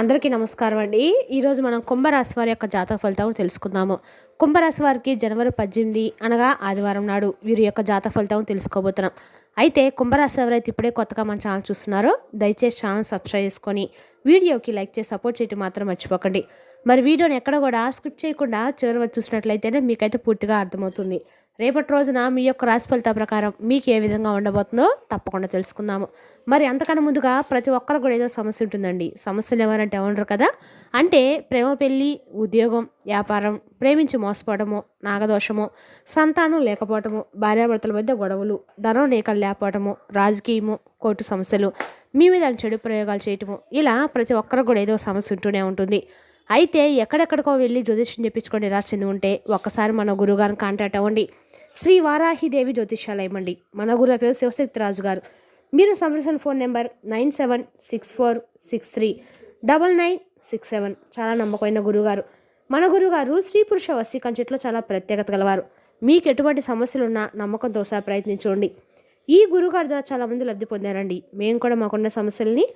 అందరికీ నమస్కారం అండి. ఈరోజు మనం కుంభరాశి వారి యొక్క జాతక ఫలితాలు తెలుసుకుందాము. కుంభరాశి వారికి జనవరి పద్దెనిమిది అనగా ఆదివారం నాడు వీరి యొక్క జాతక ఫలితాలను తెలుసుకోబోతున్నాం. అయితే కుంభరాశి ఎవరైతే ఇప్పుడే కొత్తగా మన ఛానల్ చూస్తున్నారో దయచేసి ఛానల్ సబ్స్క్రైబ్ చేసుకొని వీడియోకి లైక్ చేసి సపోర్ట్ చేయటం మాత్రం మర్చిపోకండి. మరి వీడియోని ఎక్కడ కూడా స్క్రిప్ట్ చేయకుండా చివరి వచ్చి చూసినట్లయితేనే మీకైతే పూర్తిగా అర్థమవుతుంది. రేపటి రోజున మీ యొక్క రాశి ఫలిత ప్రకారం మీకు ఏ విధంగా ఉండబోతుందో తప్పకుండా తెలుసుకుందాము. మరి అంతకన్నా ముందుగా ప్రతి ఒక్కరు కూడా ఏదో సమస్య ఉంటుందండి. సమస్యలు ఎవరంటే ఉండరు కదా? అంటే ప్రేమ పెళ్ళి ఉద్యోగం వ్యాపారం ప్రేమించి మోసపోవడము నాగదోషము సంతానం లేకపోవటము భార్యాభర్తల మధ్య గొడవలు ధనం లేఖలు లేకపోవడము రాజకీయము కోర్టు సమస్యలు మీ మీద చెడు ప్రయోగాలు చేయటము ఇలా ప్రతి ఒక్కరు కూడా ఏదో సమస్య ఉంటూనే ఉంటుంది. అయితే ఎక్కడెక్కడికో వెళ్ళి జ్యోతిష్యం చెప్పించుకొని రాసింది చెంది ఉంటే ఒక్కసారి మన గురువుగారిని కాంటాక్ట్ అవ్వండి. శ్రీ వారాహిదేవి జ్యోతిషాలయం అండి. మన గురు పేరు శివశక్తి రాజు గారు. మీరు సంప్రదించిన phone number nine seven six four six three double nine six seven. చాలా నమ్మకమైన గురుగారు మన గురుగారు స్త్రీ పురుష వశీకంచెట్లో చాలా ప్రత్యేకత గలవారు. మీకు ఎటువంటి సమస్యలున్నా నమ్మకంతో ఒకసారి ప్రయత్నించండి. ఈ గురుగారి ద్వారా చాలామంది లబ్ధి పొందారండి. మేము కూడా మాకున్న సమస్యల్ని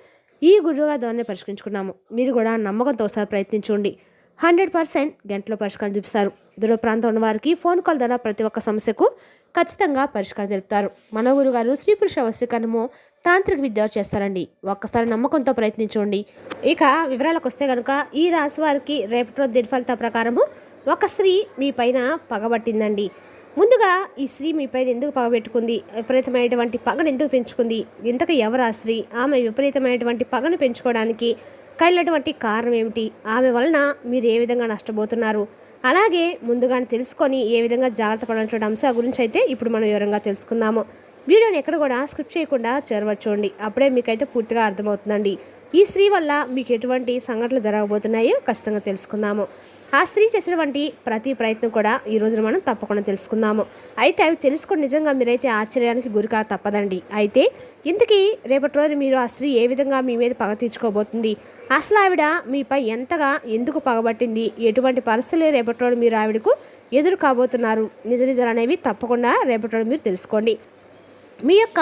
ఈ గురువుగారి ద్వారానే పరిష్కరించుకున్నాము. మీరు కూడా నమ్మకంతో ఒకసారి ప్రయత్నించండి. హండ్రెడ్ పర్సెంట్ గంటలో పరిష్కారం చూపిస్తారు. దూర ప్రాంతం ఉన్న వారికి ఫోన్ కాల్ ద్వారా ప్రతి ఒక్క సమస్యకు ఖచ్చితంగా పరిష్కారం తెలుపుతారు మన గురుగారు స్త్రీ పురుష వశీకరణము తాంత్రిక విద్య చేస్తారండి. ఒక్కసారి నమ్మకంతో ప్రయత్నించండి. ఇక వివరాలకు వస్తే కనుక ఈ రాశి వారికి రేపటి రోజు ప్రకారము ఒక స్త్రీ మీ పైన పగబట్టిందండి ముందుగా ఈ స్త్రీ మీ పైన ఎందుకు పగబెట్టుకుంది విపరీతమైనటువంటి పగను ఎందుకు పెంచుకుంది? ఇంతకు ఎవరు ఆ స్త్రీ? ఆమె విపరీతమైనటువంటి పగను పెంచుకోవడానికి కలిగినటువంటి కారణం ఏమిటి? ఆమె వలన మీరు ఏ విధంగా నష్టపోతున్నారు? అలాగే ముందుగానే తెలుసుకొని ఏ విధంగా జాగ్రత్త పడాల్సిన అంశాల గురించి అయితే ఇప్పుడు మనం వివరంగా తెలుసుకుందాము. వీడియోని ఎక్కడ కూడా స్క్రిప్ట్ చేయకుండా చేరవచ్చండి అప్పుడే మీకైతే పూర్తిగా అర్థమవుతుందండి. ఈ స్త్రీ వల్ల మీకు ఎటువంటి సంఘటనలు జరగబోతున్నాయో ఖచ్చితంగా తెలుసుకుందాము. ఆ స్త్రీ చేసినటువంటి ప్రతి ప్రయత్నం కూడా ఈ రోజున మనం తప్పకుండా తెలుసుకుందాము. అయితే అవి తెలుసుకుని నిజంగా మీరైతే ఆశ్చర్యానికి గురికా తప్పదండి. అయితే ఇంతకీ రేపటి రోజు మీరు ఆ స్త్రీ ఏ విధంగా మీ మీద పగ తీర్చుకోబోతుంది? అసలు ఆవిడ మీపై ఎంతగా ఎందుకు పగబట్టింది? ఎటువంటి పరిస్థితులే రేపటి రోజు మీరు ఆవిడకు ఎదురు కాబోతున్నారు? నిజ నిజాలు అనేవి తప్పకుండా రేపటి రోజు మీరు తెలుసుకోండి. మీ యొక్క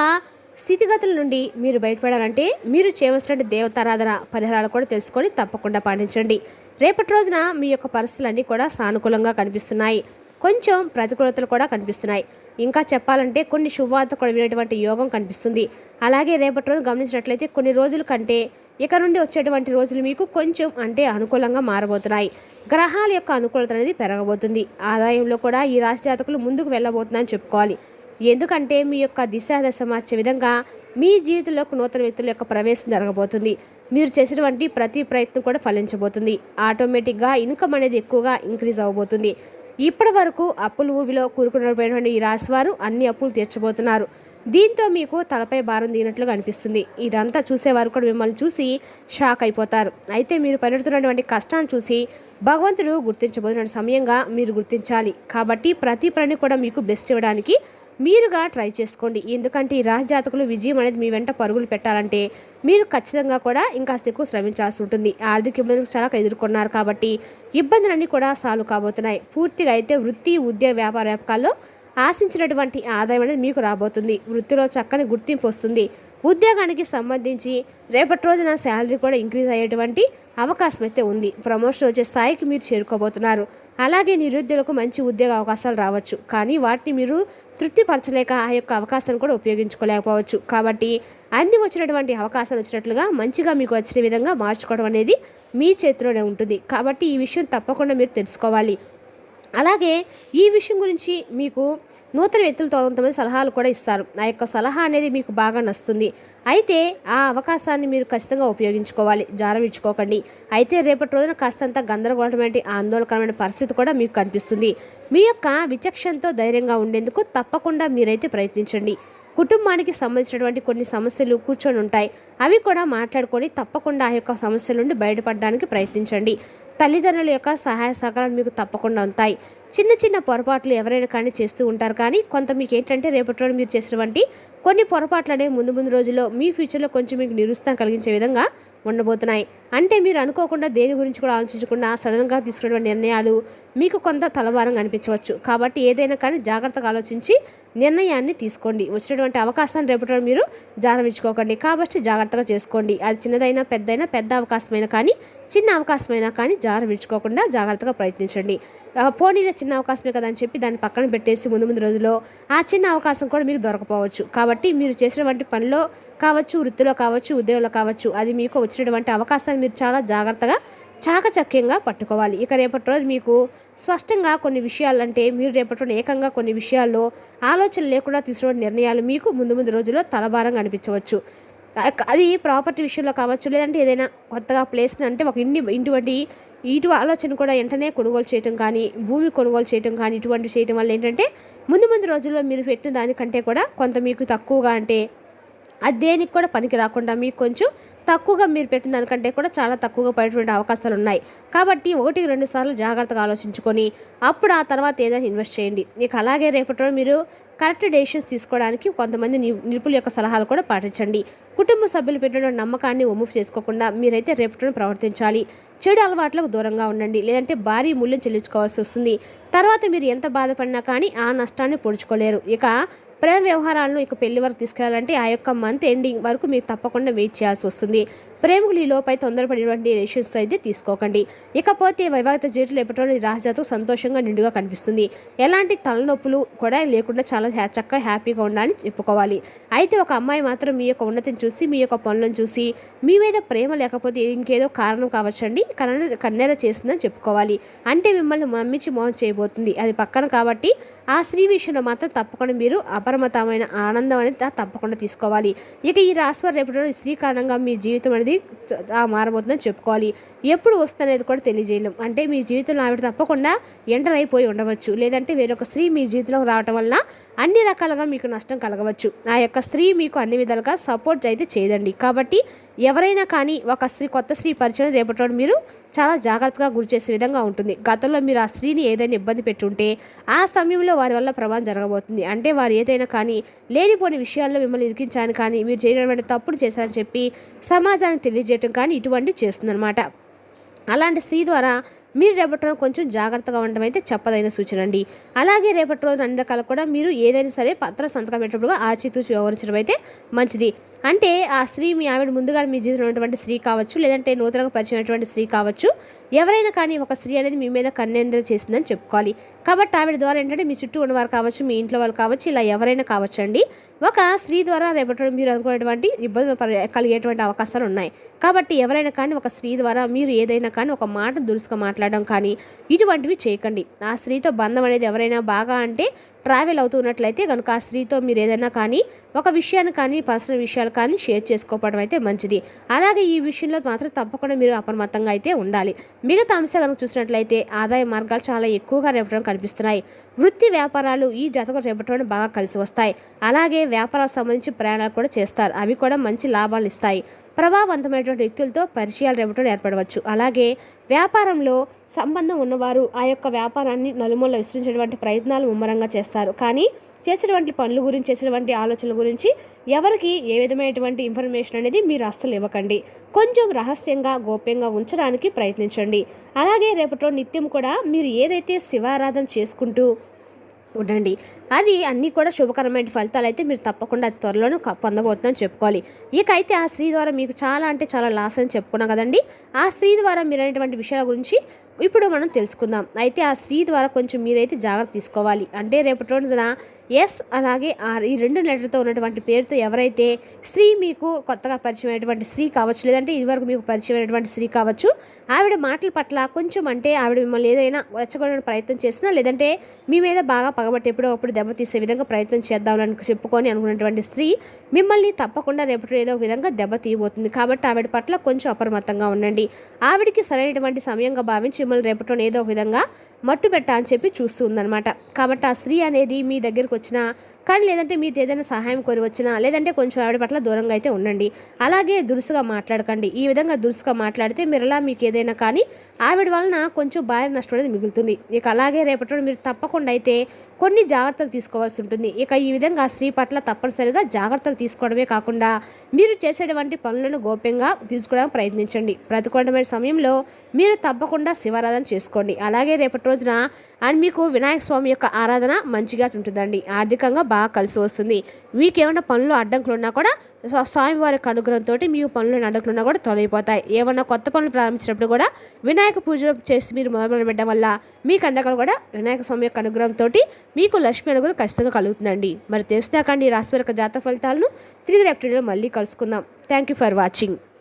స్థితిగతుల నుండి మీరు బయటపడాలంటే మీరు చేయవలసిన దేవతారాధన పరిహారాలు కూడా తెలుసుకొని తప్పకుండా పాటించండి. రేపటి రోజున మీ యొక్క పరిస్థితులన్నీ కూడా సానుకూలంగా కనిపిస్తున్నాయి. కొంచెం ప్రతికూలతలు కూడా కనిపిస్తున్నాయి. ఇంకా చెప్పాలంటే కొన్ని శుభవార్త కూడా వినేటువంటి యోగం కనిపిస్తుంది. అలాగే రేపటి రోజు గమనించినట్లయితే కొన్ని రోజుల కంటే ఇక నుండి వచ్చేటువంటి రోజులు మీకు కొంచెం అంటే అనుకూలంగా మారబోతున్నాయి. గ్రహాల యొక్క అనుకూలత అనేది పెరగబోతుంది. ఆదాయంలో కూడా ఈ రాశి జాతకులు ముందుకు వెళ్ళబోతుందని చెప్పుకోవాలి. ఎందుకంటే మీ యొక్క దిశ దశ మార్చే విధంగా మీ జీవితంలోకి నూతన వ్యక్తుల యొక్క ప్రవేశం జరగబోతుంది. మీరు చేసినటువంటి ప్రతి ప్రయత్నం కూడా ఫలించబోతుంది. ఆటోమేటిక్గా ఇన్కమ్ అనేది ఎక్కువగా ఇంక్రీజ్ అవ్వబోతుంది ఇప్పటి వరకు అప్పులు ఊబిలో కూరుకున్నటువంటి ఈ రాశి వారు అన్ని అప్పులు తీర్చబోతున్నారు. దీంతో మీకు తలపై భారం దిగినట్లుగా అనిపిస్తుంది. ఇదంతా చూసేవారు కూడా మిమ్మల్ని చూసి షాక్ అయిపోతారు. అయితే మీరు పడుతున్నటువంటి కష్టాన్ని చూసి భగవంతుడు గుర్తించబోతున్న సమయంగా మీరు గుర్తించాలి. కాబట్టి ప్రతి పని కూడా మీకు బెస్ట్ ఇవ్వడానికి మీరుగా ట్రై చేసుకోండి. ఎందుకంటే ఈ రాజజాతకులు విజయం అనేది మీ వెంట పరుగులు పెట్టాలంటే మీరు ఖచ్చితంగా కూడా ఇంకా ఎక్కువ శ్రమించాల్సి ఉంటుంది. ఆర్థిక ఇబ్బందులు చాలా ఎదుర్కొన్నారు కాబట్టి ఇబ్బందులన్నీ కూడా సాల్వ్ కాబోతున్నాయి. పూర్తిగా అయితే వృత్తి ఉద్యోగ వ్యాపార వ్యాపకాల్లో ఆశించినటువంటి ఆదాయం అనేది మీకు రాబోతుంది. వృత్తిలో చక్కని గుర్తింపు వస్తుంది. ఉద్యోగానికి సంబంధించి రేపటి రోజున శాలరీ కూడా ఇంక్రీజ్ అయ్యేటువంటి అవకాశం అయితే ఉంది. ప్రమోషన్ వచ్చే స్థాయికి మీరు చేరుకోబోతున్నారు. అలాగే నిరుద్యోగులకు మంచి ఉద్యోగ అవకాశాలు రావచ్చు. కానీ వాటిని మీరు తృప్తిపరచలేక ఆ యొక్క అవకాశాన్ని కూడా ఉపయోగించుకోలేకపోవచ్చు. కాబట్టి అంది వచ్చినటువంటి అవకాశం వచ్చినట్లుగా మంచిగా మీకు వచ్చిన విధంగా మార్చుకోవడం అనేది మీ చేతిలోనే ఉంటుంది. కాబట్టి ఈ విషయం తప్పకుండా మీరు తెలుసుకోవాలి. అలాగే ఈ విషయం గురించి మీకు నూతన వ్యక్తులతో కొంతమంది సలహాలు కూడా ఇస్తారు. ఆ యొక్క సలహా అనేది మీకు బాగా నస్తుంది అయితే ఆ అవకాశాన్ని మీరు ఖచ్చితంగా ఉపయోగించుకోవాలి. జారం ఇచ్చుకోకండి అయితే రేపటి రోజున కాస్తంత గందరగోళమైన ఆందోళనకరమైన పరిస్థితి కూడా మీకు కనిపిస్తుంది. మీ యొక్క విచక్షణతో ధైర్యంగా ఉండేందుకు తప్పకుండా మీరైతే ప్రయత్నించండి. కుటుంబానికి సంబంధించినటువంటి కొన్ని సమస్యలు కూర్చొని ఉంటాయి. అవి కూడా మాట్లాడుకొని తప్పకుండా ఆ యొక్క సమస్యల నుండి బయటపడడానికి ప్రయత్నించండి. తల్లిదండ్రుల యొక్క సహాయ సహకారాలు మీకు తప్పకుండా ఉంటాయి. చిన్న చిన్న పొరపాట్లు ఎవరైనా కానీ చేస్తూ ఉంటారు. కానీ కొంత మీకు ఏంటంటే రేపటి రోజు మీరు చేసినటువంటి కొన్ని పొరపాట్లు అనేవి ముందు ముందు రోజుల్లో మీ ఫ్యూచర్లో కొంచెం మీకు నిరుత్సాహం కలిగించే విధంగా ఉండబోతున్నాయి. అంటే మీరు అనుకోకుండా దేని గురించి కూడా ఆలోచించకుండా సడన్గా తీసుకున్నటువంటి నిర్ణయాలు మీకు కొంత తలభారంగా అనిపించవచ్చు కాబట్టి ఏదైనా కానీ జాగ్రత్తగా ఆలోచించి నిర్ణయాన్ని తీసుకోండి. వచ్చినటువంటి అవకాశాన్ని రేపటి మీరు జారవించుకోకండి. కాబట్టి జాగ్రత్తగా చేసుకోండి. అది చిన్నదైనా పెద్దైనా పెద్ద అవకాశమైనా కానీ చిన్న అవకాశమైనా కానీ జారవించుకోకుండా జాగ్రత్తగా ప్రయత్నించండి. పోనీలో చిన్న అవకాశమే కదా అని చెప్పి దాన్ని పక్కన పెట్టేసి ముందు ముందు రోజుల్లో ఆ చిన్న అవకాశం కూడా మీకు దొరకపోవచ్చు. కాబట్టి మీరు చేసినటువంటి పనిలో కావచ్చు వృత్తిలో కావచ్చు ఉద్యోగంలో కావచ్చు అది మీకు వచ్చినటువంటి అవకాశాన్ని మీరు చాలా జాగ్రత్తగా చాకచక్యంగా పట్టుకోవాలి. ఇక రేపటి రోజు మీకు స్పష్టంగా కొన్ని విషయాలు అంటే మీరు రేపటి రోజు ఏకంగా కొన్ని విషయాల్లో ఆలోచన లేకుండా తీసుకున్న నిర్ణయాలు మీకు ముందు ముందు రోజుల్లో తలభారంగా అనిపించవచ్చు. అది ప్రాపర్టీ విషయంలో కావచ్చు లేదంటే ఏదైనా కొత్తగా ప్లేస్ని అంటే ఒక ఇంటి ఇటువంటి ఇటు ఆలోచన కూడా వెంటనే కొనుగోలు చేయటం కానీ భూమి కొనుగోలు చేయటం కానీ ఇటువంటి చేయటం వల్ల ఏంటంటే ముందు ముందు రోజుల్లో మీరు పెట్టిన దానికంటే కూడా కొంత మీకు తక్కువగా అంటే అది దేనికి కూడా పనికి రాకుండా మీకు కొంచెం తక్కువగా మీరు పెట్టిన దానికంటే కూడా చాలా తక్కువగా పడేటువంటి అవకాశాలు ఉన్నాయి. కాబట్టి ఒకటికి రెండు సార్లు జాగ్రత్తగా ఆలోచించుకొని అప్పుడు ఆ తర్వాత ఏదైనా ఇన్వెస్ట్ చేయండి. ఇక అలాగే రేపటి రోజు మీరు కరెక్ట్ డెసిషన్స్ తీసుకోవడానికి కొంతమంది ని- నిపుణుల యొక్క సలహాలు కూడా పాటించండి. కుటుంబ సభ్యులు పెట్టిన నమ్మకాన్ని ఒమ్ము చేసుకోకుండా మీరైతే రేపటి ప్రవర్తించాలి. చెడు అలవాట్లకు దూరంగా ఉండండి. లేదంటే భారీ మూల్యం చెల్లించుకోవాల్సి వస్తుంది. తర్వాత మీరు ఎంత బాధపడినా కానీ ఆ నష్టాన్ని పొడుచుకోలేరు. ఇక ప్రేమ వ్యవహారాలను ఇక పెళ్ళి వరకు తీసుకెళ్ళాలంటే ఆ యొక్క మంత్ ఎండింగ్ వరకు మీరు తప్పకుండా వెయిట్ చేయాల్సి వస్తుంది. ప్రేమికులు ఈ లోపై తొందరపడినటువంటి రేషన్స్ అయితే తీసుకోకండి. ఇకపోతే వైవాహిక జీవితంలో ఎప్పటిలో రాజాతో సంతోషంగా నిండుగా కనిపిస్తుంది. ఎలాంటి తలనొప్పులు కూడా లేకుండా చాలా చక్కగా హ్యాపీగా ఉండాలని చెప్పుకోవాలి. అయితే ఒక అమ్మాయి మాత్రం మీ యొక్క ఉన్నతిని చూసి మీ యొక్క పనులను చూసి మీ మీద ప్రేమ లేకపోతే ఇంకేదో కారణం కావచ్చండి. కన్నెర కన్నెర చేసిందని చెప్పుకోవాలి. అంటే మిమ్మల్ని మమ్మించి మోహం చేయబోతుంది. అది పక్కన కాబట్టి ఆ స్త్రీ విషయంలో మాత్రం తప్పకుండా మీరు అపరిమితమైన ఆనందం అనేది తప్పకుండా తీసుకోవాలి. ఇక ఈ రాశివారు రేపటి స్త్రీ కారణంగా మీ జీవితం అనేది మారబోతుందని చెప్పుకోవాలి. ఎప్పుడు వస్తుందనేది కూడా తెలియజేయలేం. అంటే మీ జీవితంలో ఆవిడ తప్పకుండా ఎంటర్ అయిపోయి ఉండవచ్చు. లేదంటే వేరొక స్త్రీ మీ జీవితంలోకి రావటం వల్ల అన్ని రకాలుగా మీకు నష్టం కలగవచ్చు. ఆ యొక్క స్త్రీ మీకు అన్ని విధాలుగా సపోర్ట్ అయితే చేయదండి. కాబట్టి ఎవరైనా కానీ ఒక స్త్రీ కొత్త స్త్రీ పరిచయం రేపటి మీరు చాలా జాగ్రత్తగా గురి చేసే విధంగా ఉంటుంది. గతంలో మీరు ఆ స్త్రీని ఏదైనా ఇబ్బంది పెట్టుంటే ఆ సమయంలో వారి వల్ల ప్రమాదం జరగబోతుంది. అంటే వారు ఏదైనా కానీ లేనిపోని విషయాల్లో మిమ్మల్ని ఇరికించాలని కానీ మీరు చేయడం తప్పుడు చేశారని చెప్పి సమాజానికి తెలియజేయటం కానీ ఇటువంటివి చేస్తుందన్నమాట. అలాంటి స్త్రీ ద్వారా మీరు రేపటి రోజు కొంచెం జాగ్రత్తగా ఉండడం అయితే చెప్పదైన సూచన అండి. అలాగే రేపటి రోజు అన్ని కూడా మీరు ఏదైనా సరే పత్ర సంతకం పెట్టినప్పుడు ఆచితూచి వ్యవహరించడం అయితే మంచిది. అంటే ఆ స్త్రీ మీ ఆవిడ ముందుగా మీ జీవితంలో ఉన్నటువంటి స్త్రీ కావచ్చు లేదంటే నూతనంగా పరిచయమైనటువంటి స్త్రీ కావచ్చు ఎవరైనా కానీ ఒక స్త్రీ అనేది మీ మీద కన్నేంద్ర చేసిందని చెప్పుకోవాలి. కాబట్టి ఆవిడ ద్వారా ఏంటంటే మీ చుట్టూ ఉన్నవారు కావచ్చు మీ ఇంట్లో వాళ్ళు కావచ్చు ఇలా ఎవరైనా కావచ్చు అండి ఒక స్త్రీ ద్వారా రేపటి మీరు అనుకునేటువంటి ఇబ్బందులు కలిగేటువంటి అవకాశాలు ఉన్నాయి. కాబట్టి ఎవరైనా కానీ ఒక స్త్రీ ద్వారా మీరు ఏదైనా కానీ ఒక మాట దురుసుగా మాట్లాడడం కానీ ఇటువంటివి చేయకండి. ఆ స్త్రీతో బంధం అనేది ఎవరైనా బాగా అంటే ట్రావెల్ అవుతున్నట్లయితే కనుక ఆ స్త్రీతో మీరు ఏదైనా కానీ ఒక విషయాన్ని కానీ పర్సనల్ విషయాలు కానీ షేర్ చేసుకోవడం అయితే మంచిది. అలాగే ఈ విషయంలో మాత్రం తప్పకుండా మీరు అప్రమత్తంగా అయితే ఉండాలి. మిగతా అంశాలు కనుక చూసినట్లయితే ఆదాయ మార్గాలు చాలా ఎక్కువగా రేపటం కనిపిస్తున్నాయి. వృత్తి వ్యాపారాలు ఈ జతకు రేపటం బాగా కలిసి వస్తాయి. అలాగే వ్యాపారాలకు సంబంధించి ప్రయాణాలు కూడా చేస్తారు. అవి కూడా మంచి లాభాలు ఇస్తాయి. ప్రభావవంతమైనటువంటి వ్యక్తులతో పరిచయాలు రేపటం ఏర్పడవచ్చు. అలాగే వ్యాపారంలో సంబంధం ఉన్నవారు ఆ యొక్క వ్యాపారాన్ని నలుమూల విస్తరించేటువంటి ప్రయత్నాలు ముమ్మరంగా చేస్తారు. కానీ చేసినటువంటి పనుల గురించి చేసినటువంటి ఆలోచనల గురించి ఎవరికి ఏ విధమైనటువంటి ఇన్ఫర్మేషన్ అనేది మీరు అస్సలు ఇవ్వకండి. కొంచెం రహస్యంగా గోప్యంగా ఉంచడానికి ప్రయత్నించండి. అలాగే రేపటిలో నిత్యం కూడా మీరు ఏదైతే శివారాధన చేసుకుంటూ ఉండండి అది అన్నీ కూడా శుభకరమైన ఫలితాలు అయితే మీరు తప్పకుండా అది త్వరలోనే పొందబోతుందని చెప్పుకోవాలి. ఇక అయితే ఆ స్త్రీ ద్వారా మీకు చాలా అంటే చాలా లాస్ అని చెప్పుకున్నాం కదండి. ఆ స్త్రీ ద్వారా మీరు అనేటువంటి విషయాల గురించి ఇప్పుడు మనం తెలుసుకుందాం. అయితే ఆ స్త్రీ ద్వారా కొంచెం మీరైతే జాగ్రత్త తీసుకోవాలి. అంటే రేపటి రోజున ఎస్ అలాగే ఆర్ ఈ రెండు లెటర్తో ఉన్నటువంటి పేరుతో ఎవరైతే స్త్రీ మీకు కొత్తగా పరిచయమైనటువంటి స్త్రీ కావచ్చు లేదంటే ఇదివరకు మీకు పరిచయమైనటువంటి స్త్రీ కావచ్చు ఆవిడ మాటల పట్ల కొంచెం అంటే ఆవిడ మిమ్మల్ని ఏదైనా రెచ్చగొనే ప్రయత్నం చేసినా లేదంటే మీ మీద బాగా పగబట్టి ఎప్పుడో అప్పుడు దెబ్బతీసే విధంగా ప్రయత్నం చేద్దామని చెప్పుకొని అనుకున్నటువంటి స్త్రీ మిమ్మల్ని తప్పకుండా రేపటి ఏదో విధంగా దెబ్బతీయబోతుంది కాబట్టి ఆవిడ పట్ల కొంచెం అప్రమత్తంగా ఉండండి. ఆవిడికి సరైనటువంటి సమయంగా భావించి మిమ్మల్ని రేపటిలో ఏదో విధంగా మట్టుబెట్టా అని చెప్పి చూస్తుందనమాట కాబట్టి ఆ స్త్రీ అనేది మీ దగ్గరకు వచ్చినా కానీ లేదంటే మీరు ఏదైనా సహాయం కోరి వచ్చినా లేదంటే కొంచెం ఆవిడ పట్ల దూరంగా అయితే ఉండండి. అలాగే దురుసుగా మాట్లాడకండి. ఈ విధంగా దురుసుగా మాట్లాడితే మీరలా మీకు ఏదైనా కానీ ఆవిడ వలన కొంచెం భారీ నష్టం అనేది మిగులుతుంది. ఇక అలాగే రేపటి రోజు మీరు తప్పకుండా అయితే కొన్ని జాగ్రత్తలు తీసుకోవాల్సి ఉంటుంది. ఇక ఈ విధంగా స్త్రీ పట్ల తప్పనిసరిగా జాగ్రత్తలు తీసుకోవడమే కాకుండా మీరు చేసేటువంటి పనులను గోప్యంగా తీసుకోవడానికి ప్రయత్నించండి. ప్రతికూలమైన సమయంలో మీరు తప్పకుండా శివారాధన చేసుకోండి. అలాగే రేపటి రోజున అండ్ మీకు వినాయక స్వామి యొక్క ఆరాధన మంచిగా ఉంటుందండి. ఆర్థికంగా బాగా కలిసి వస్తుంది. మీకు ఏమైనా పనులు అడ్డంకులు ఉన్నా కూడా స్వామివారి అనుగ్రహంతో మీ పనులు అడ్డంకులు ఉన్నా కూడా తొలగిపోతాయి. ఏమైనా కొత్త పనులు ప్రారంభించినప్పుడు కూడా వినాయక పూజ చేసి మీరు మొదలు పెట్టడం వల్ల మీకు అందక్కడ కూడా వినాయక స్వామి యొక్క అనుగ్రహంతో మీకు లక్ష్మి అనుగ్రహం ఖచ్చితంగా కలుగుతుందండి. మరి తెలిసినాకండి రాశి యొక్క జాతక ఫలితాలను తిరిగి రేపటి మళ్ళీ కలుసుకుందాం. Thank you for watching